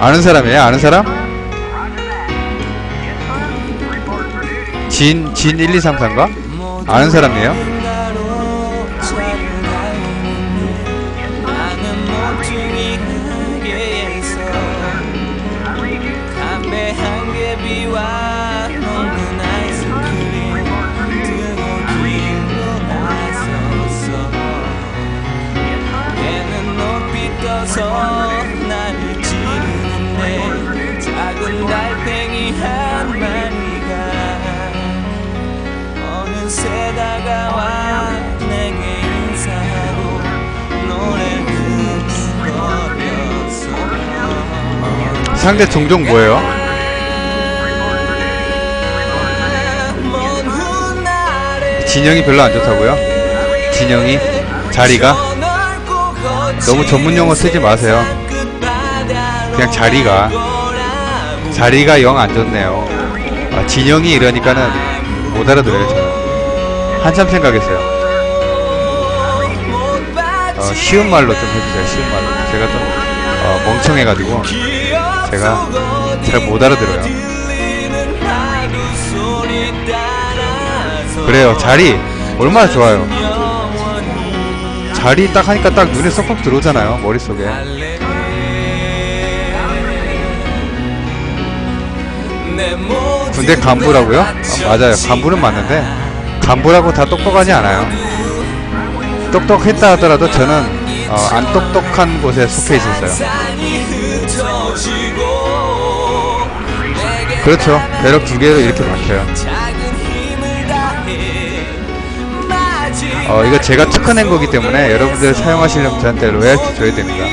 아는 사람이에요? 아는 사람? 진, 진 1, 2, 3, 4인가? 아는 사람이에요? 상대 종종 뭐예요? 진영이 별로 안 좋다고요? 진영이? 자리가? 너무 전문 용어 쓰지 마세요. 그냥 자리가. 자리가 영 안 좋네요. 아, 진영이 이러니까는 못 알아들어요, 저는. 한참 생각했어요. 어, 쉬운 말로 좀 해주세요, 쉬운 말로. 제가 좀, 어, 멍청해가지고, 제가 잘 못 알아들어요. 그래요, 자리. 얼마나 좋아요. 자리 딱 하니까 딱 눈에 쏙쏙 들어오잖아요, 머릿속에. 군대 간부라고요? 어, 맞아요. 간부는 맞는데 간부라고 다 똑똑하지 않아요. 똑똑했다 하더라도 저는 어, 안 똑똑한 곳에 속해 있었어요. 그렇죠. 배럭 두 개로 이렇게 막혀요. 어, 이거 제가 특허낸 거기 때문에 여러분들 사용하시려면 저한테 로얄티 줘야 됩니다.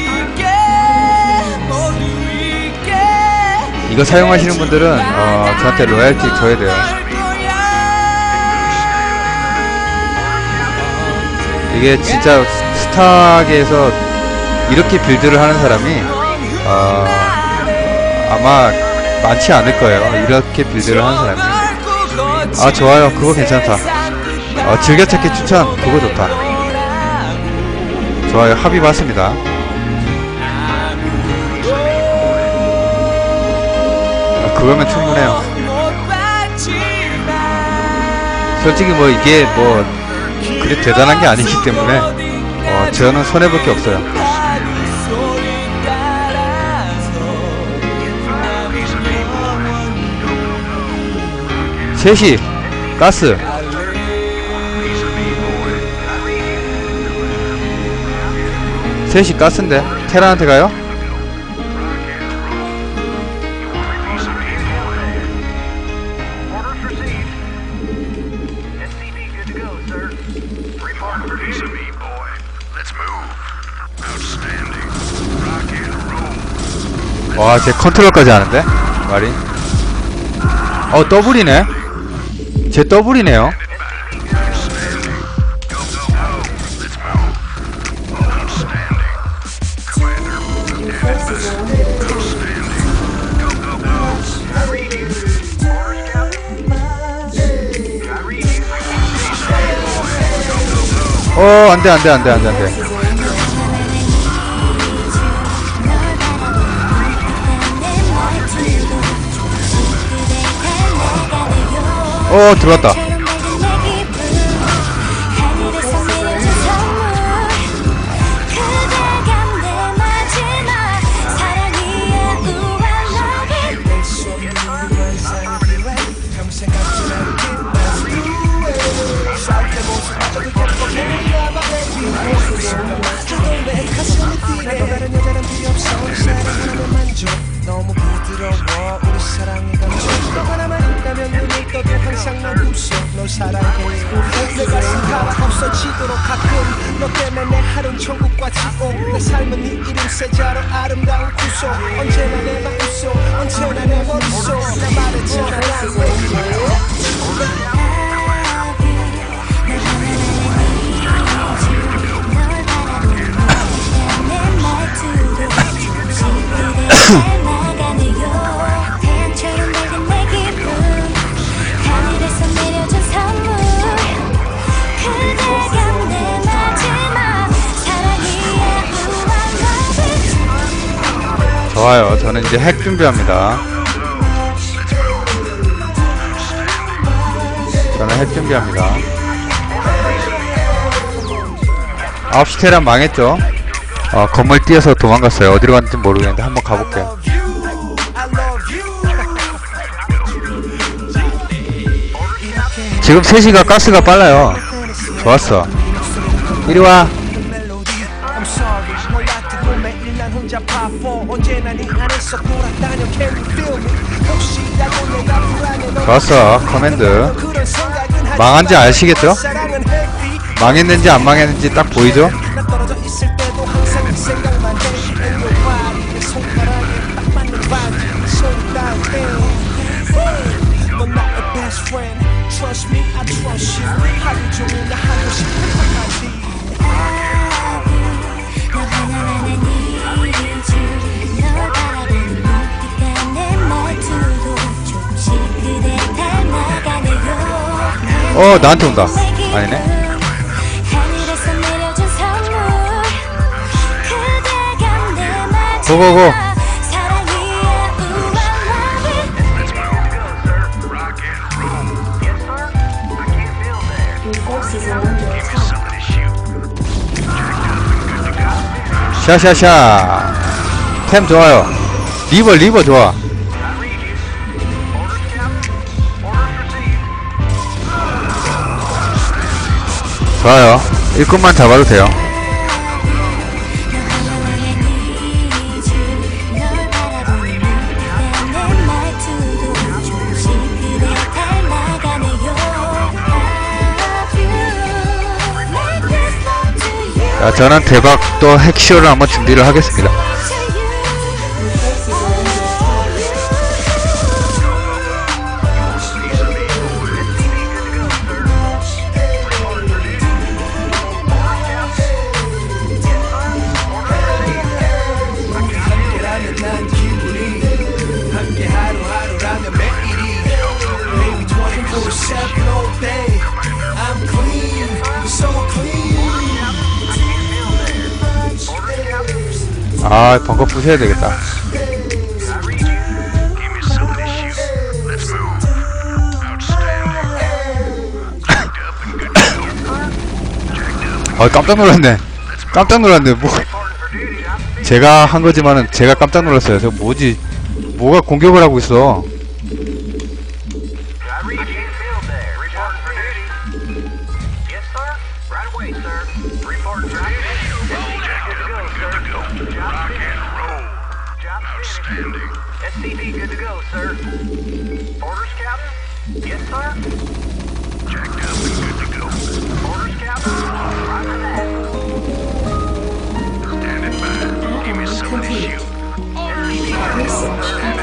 이거 사용하시는 분들은 어, 저한테 로얄티 줘야 돼요. 이게 진짜 스타계에서 이렇게 빌드를 하는 사람이 어, 아마 많지 않을 거예요. 이렇게 빌드를 하는 사람이. 아 좋아요. 그거 괜찮다. 어, 즐겨찾기 추천. 그거 좋다. 좋아요. 합의 맞습니다. 아, 그거면 충분해요. 솔직히 뭐 이게 뭐 그리 대단한 게 아니기 때문에 어, 저는 손해볼 게 없어요. 셋이 가스 셋이 가스인데 테란한테 가요? Orders received. SCP good to go, sir. Report Piece of me, boy. Let's move. Outstanding. Rock and roll. 와, 제 컨트롤까지 하는데? 말이. 어, 더블이네? 제 더블이네요. 어, 안 돼, 안 돼, 안 돼, 안 돼, 안 돼. 어, 들어왔다. 너무 부드러워 우리 사랑의 감정 너 하나만 있다면 눈이 떠 도 항상 난 웃어 널 사랑해. 내 가슴 가락 없어지도록 가끔 너 때문에 내 하루는 천국과 지옥. 내 삶은 네 이름 세자로 아름다운 구속. 언제나 내맘 웃어 언제나 내 머릿속 좋아요. 저는 이제 핵 준비합니다. 저는 핵 준비합니다. 9시 테란 망했죠? 어, 건물 뛰어서 도망갔어요. 어디로 갔는지 모르겠는데 한번 가볼게요. 지금 3시가 가스가 빨라요. 좋았어. 이리 와. 좋았어. 커맨드. 망한지 마. 아시겠죠? 망했는지 안 망했는지 딱 보이죠? 어, 나한테 온다. 아니네. 고고고. 샤샤샤. 템 좋아요. 리버, 리버 좋아. 좋아요. 일꾼만 잡아도 돼요. 자, 저는 대박 또 핵쇼를 한번 준비를 하겠습니다. 아, 벙커 부셔야 되겠다. 아, 깜짝 놀랐네. 깜짝 놀랐네. 뭐. 제가 한 거지만은 제가 깜짝 놀랐어요. 저 뭐지? 뭐가 공격을 하고 있어? Rock and roll. Job. Outstanding. SCP good to go, sir. Orders, Captain? Yes, sir? Jacked up and good to go. Orders, Captain? Roger that. Standing by. Give me something to shoot. Standing by.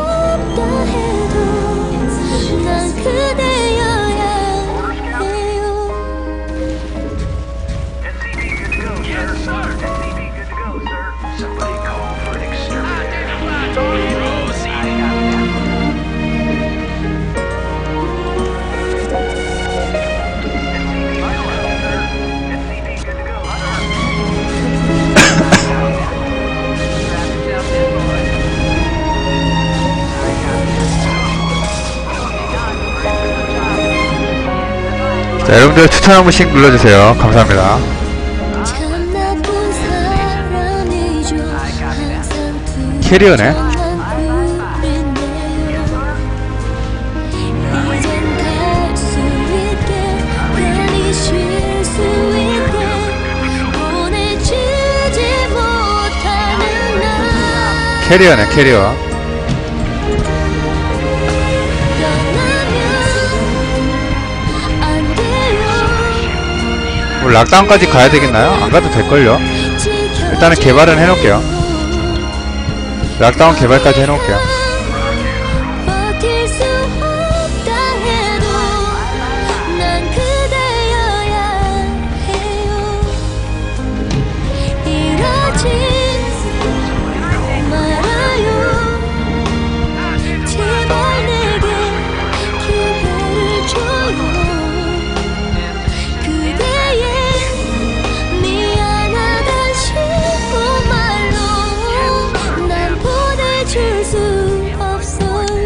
자, 여러분들 추천 한 번씩 눌러주세요. 감사합니다. 캐리어네. 캐리어네, 캐리어. 뭐 락다운까지 가야 되겠나요? 안 가도 될걸요? 일단은 개발은 해놓을게요. 락다운 개발까지 해놓을게요.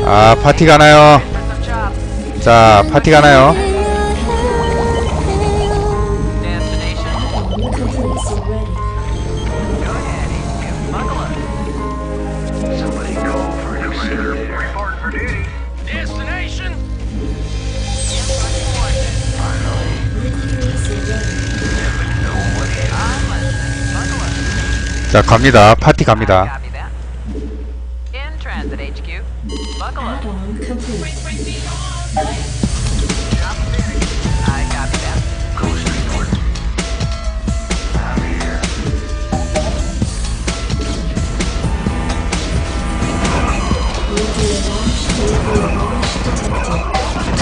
아, 파티 가나요? 자, 파티 가나요? 자, 갑니다. 파티 갑니다.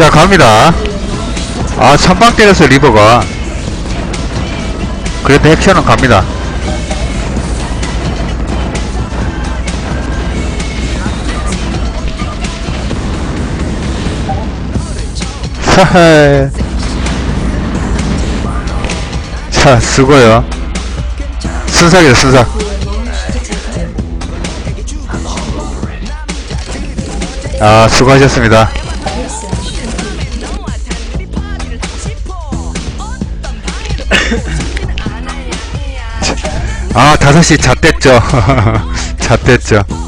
자, 갑니다. 아, 선방 때렸어, 리버가. 그래도 액션은 갑니다. 자, 수고요. 순삭이다, 순삭. 아, 수고하셨습니다. 아, 5시 잣됐죠. 잣됐죠.